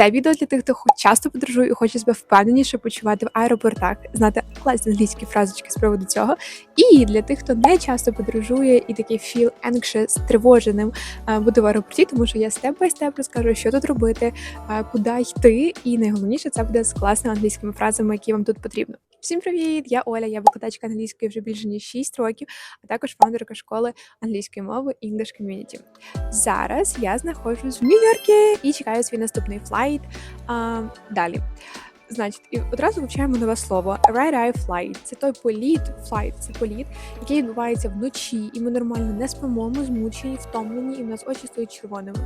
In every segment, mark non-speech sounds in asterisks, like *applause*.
Це відео для тих, хто хоч часто подорожує і хоче себе впевненіше почувати в аеропортах, знати класні англійські фразочки з приводу цього. І для тих, хто не часто подорожує і такий feel anxious, тривоженим буде бути в аеропорті, тому що я степ бай степ розкажу, що тут робити, е, куди йти, і найголовніше це буде з класними англійськими фразами, які вам тут потрібно. Всім привіт! Я Оля, я викладачка англійської вже більше ніж 6 років, а також фаундерка школи англійської мови English Community. Зараз я знаходжусь в Нью-Йорку і чекаю свій наступний флайт. А, далі. Значить, і одразу вивчаємо нове слово Red Eye Flight. Це той політ, flight, це політ, який відбувається вночі, і ми нормально не спимо, ми змучені, втомлені, і в нас очі стають червоними.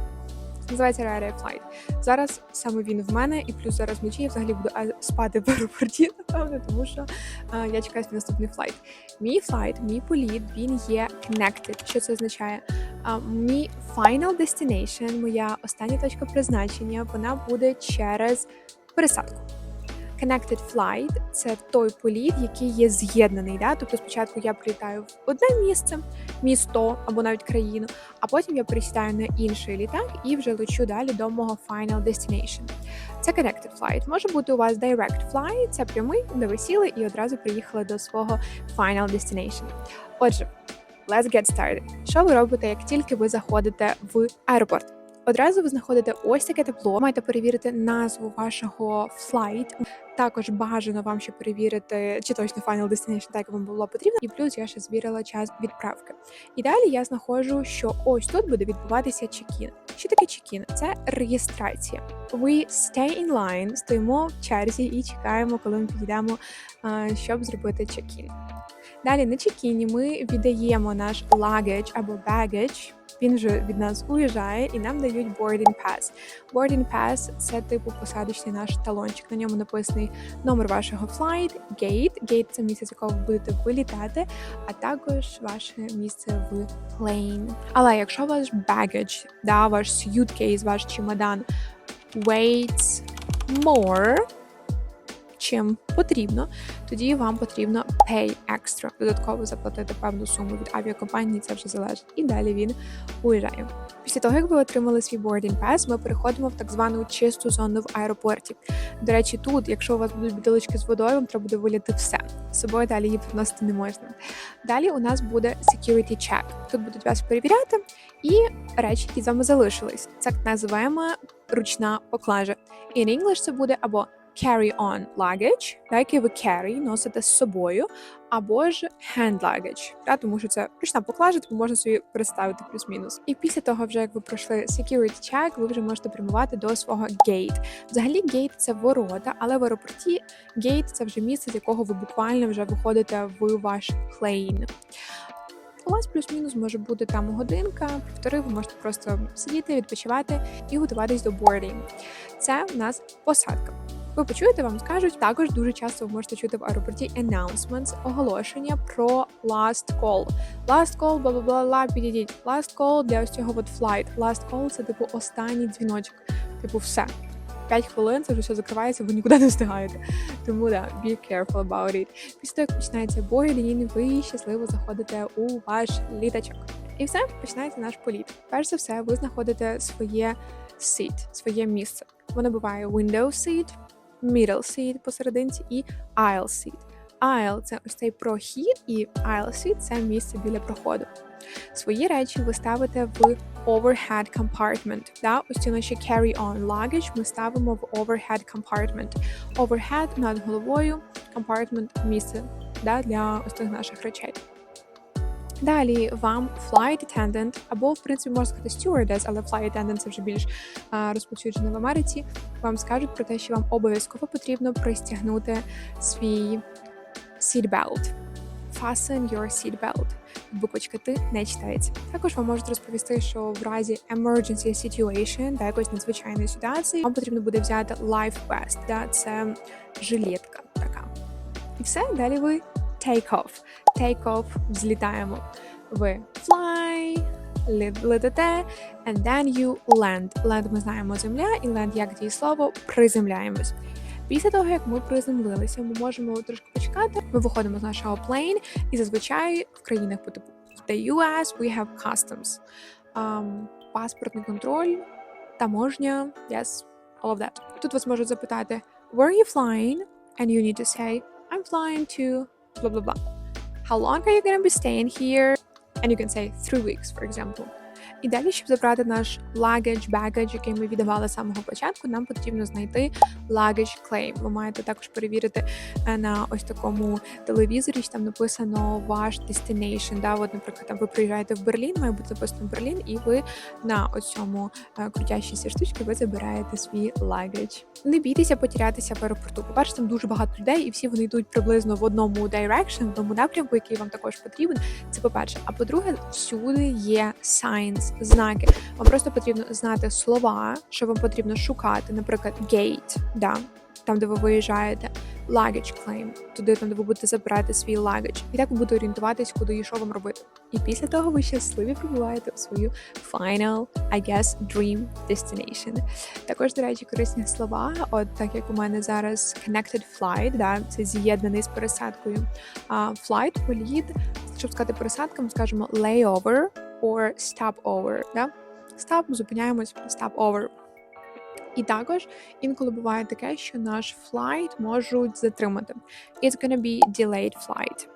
Називається Rare Flight. Зараз саме він в мене, і плюс зараз вночі я взагалі буду спати в аеропорті, *laughs* напевно, тому що а, я чекаю свій наступний флайт. Мій флайт, мій політ, він є connected. Що це означає? А, мій final destination, моя остання точка призначення, вона буде через пересадку. Connected Flight – це той політ, який є з'єднаний. Да? Тобто спочатку я прилітаю в одне місце, місто або навіть країну, а потім я пересідаю на інший літак і вже лечу далі до мого final destination. Це Connected Flight. Може бути у вас Direct Flight, це прямий, де ви сіли і одразу приїхали до свого final destination. Отже, let's get started. Що ви робите, як тільки ви заходите в аеропорт? Одразу ви знаходите ось таке тепло. Маєте перевірити назву вашого флайт. Також бажано вам ще перевірити, чи точно Final Destination, так вам було потрібно. І плюс я ще звірила час відправки. І далі я знаходжу, що ось тут буде відбуватися чекін. Що таке чекін? Це реєстрація. We stay in line, стоїмо в черзі і чекаємо, коли ми підійдемо, щоб зробити чекін. Далі на чекіні ми віддаємо наш luggage або baggage, він вже від нас уїжджає і нам дають boarding pass. Boarding pass – це типу посадочний наш талончик. На ньому написаний номер вашого flight, gate. Gate – це місце, з якого ви будете вилітати, а також ваше місце в plane. Але якщо ваш baggage, да, ваш suitcase, ваш чемодан weighs more, чим потрібно, тоді вам потрібно pay extra, додатково заплатити певну суму від авіакомпанії, це вже залежить. І далі він уїжджає. Після того, як ви отримали свій boarding pass, ми переходимо в так звану чисту зону в аеропорті. До речі, тут, якщо у вас будуть бутилочки з водою, вам треба буде виліти все. З собою далі її приносити не можна. Далі у нас буде security check. Тут будуть вас перевіряти і речі, які з вами залишились. Це так називаємо ручна поклажа. In English це буде або carry-on luggage, да, який ви carry, носите з собою, або ж hand luggage, да, тому що це ручна поклажа, тому можна собі переставити плюс-мінус. І після того, вже як ви пройшли security check, ви вже можете прямувати до свого gate. Взагалі, gate – це ворота, але в аеропорті gate – це вже місце, з якого ви буквально вже виходите в ваш plane. У вас плюс-мінус може бути там годинка, півтори, ви можете просто сидіти, відпочивати і готуватись до boarding. Це в нас посадка. Ви почуєте, вам скажуть. Також дуже часто ви можете чути в аеропорті announcements, оголошення про last call. Last call, бла бла бла підійдіть. Last call для ось цього от flight. Last call – це типу останній дзвіночок. Типу, все. 5 хвилин це вже все закривається, ви нікуди не встигаєте. Тому да, be careful about it. Після того, як починається бой, лінійний, ви щасливо заходите у ваш літачок. І все, починається наш політ. Перш за все, ви знаходите своє seat, своє місце. Воно буває window seat, middle seat посерединці і aisle seat. Aisle – це ось цей прохід, і aisle seat – це місце біля проходу. Свої речі ви ставите в overhead compartment. Да? Ось ці наші carry-on luggage ми ставимо в overhead compartment. Overhead над головою, compartment – місце да, для ось цих наших речей. Далі вам flight attendant, або, в принципі, можна сказати stewardess, але flight attendant – це вже більш розповсюджено в Америці. Вам скажуть про те, що вам обов'язково потрібно пристягнути свій seatbelt. Fasten your seatbelt. Буквочка Т не читається. Також вам можуть розповісти, що в разі emergency situation, та якоїсь надзвичайної ситуації, вам потрібно буде взяти life vest, да, це жилетка така. І все, далі ви take off. Take off, взлітаємо. Ви fly, летите, and then you land. Land ми знаємо земля, і land як дієслово приземляємось. Після того, як ми приземлилися, ми можемо трошки почекати. Ми виходимо з нашого plane, і зазвичай в країнах по типу the US we have customs. Um, паспортний контроль, таможня, yes, all of that. Тут вас можуть запитати Where are you flying? And you need to say I'm flying to blah blah blah. How long are you gonna be staying here? And you can say three weeks, for example. І далі, щоб забрати наш luggage, baggage, який ми віддавали з самого початку, нам потрібно знайти luggage claim. Ви маєте також перевірити е, на ось такому телевізорі, що там написано ваш destination. Да? От, наприклад, там ви приїжджаєте в Берлін, має бути написано Берлін, і ви на ось е, крутящій цій штучці ви забираєте свій luggage. Не бійтеся потерятися в аеропорту. По-перше, там дуже багато людей, і всі вони йдуть приблизно в одному direction, в одному напрямку, який вам також потрібен. Це по-перше. А по-друге, всюди є signs, знаки. Вам просто потрібно знати слова, що вам потрібно шукати, наприклад, gate, да, там, де ви виїжджаєте, luggage claim, туди, там, де ви будете забирати свій luggage. І так ви будете орієнтуватись, куди і що вам робити. І після того ви щасливі прибуваєте у свою final, I guess, dream destination. Також, до речі, корисні слова, от так як у мене зараз connected flight, да, це з'єднаний з пересадкою. А flight, політ, щоб сказати пересадка, ми скажемо layover or stopover. Да? Stop, зупиняємось, stop over. І також інколи буває таке, що наш флайт можуть затримати. It's gonna be delayed flight.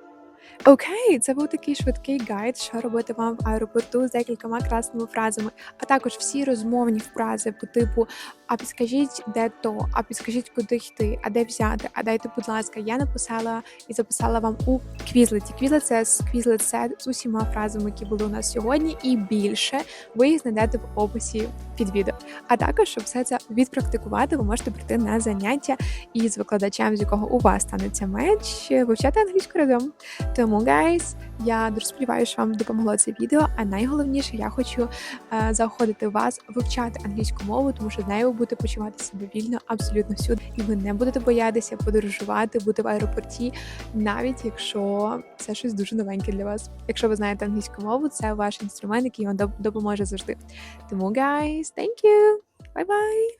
Окей, це був такий швидкий гайд, що робити вам в аеропорту з декількома красними фразами, а також всі розмовні фрази по типу А підскажіть, де то, а підскажіть, куди йти, а де взяти, а дайте, будь ласка, я написала і записала вам у квізлеті. Квізлет це квізлет сет з усіма фразами, які були у нас сьогодні, і більше ви їх знайдете в описі під відео. А також, щоб все це відпрактикувати, ви можете прийти на заняття із викладачем, з якого у вас станеться меч, вивчати англійську разом. Тому, гайс, я дуже сподіваюся, що вам допомогло це відео. А найголовніше, я хочу е, заохотити вас вивчати англійську мову, тому що з нею ви будете почувати себе вільно абсолютно всюди, і ви не будете боятися подорожувати, бути в аеропорті, навіть якщо це щось дуже новеньке для вас. Якщо ви знаєте англійську мову, це ваш інструмент, який вам допоможе завжди. Тому, guys, thank you! Bye-bye!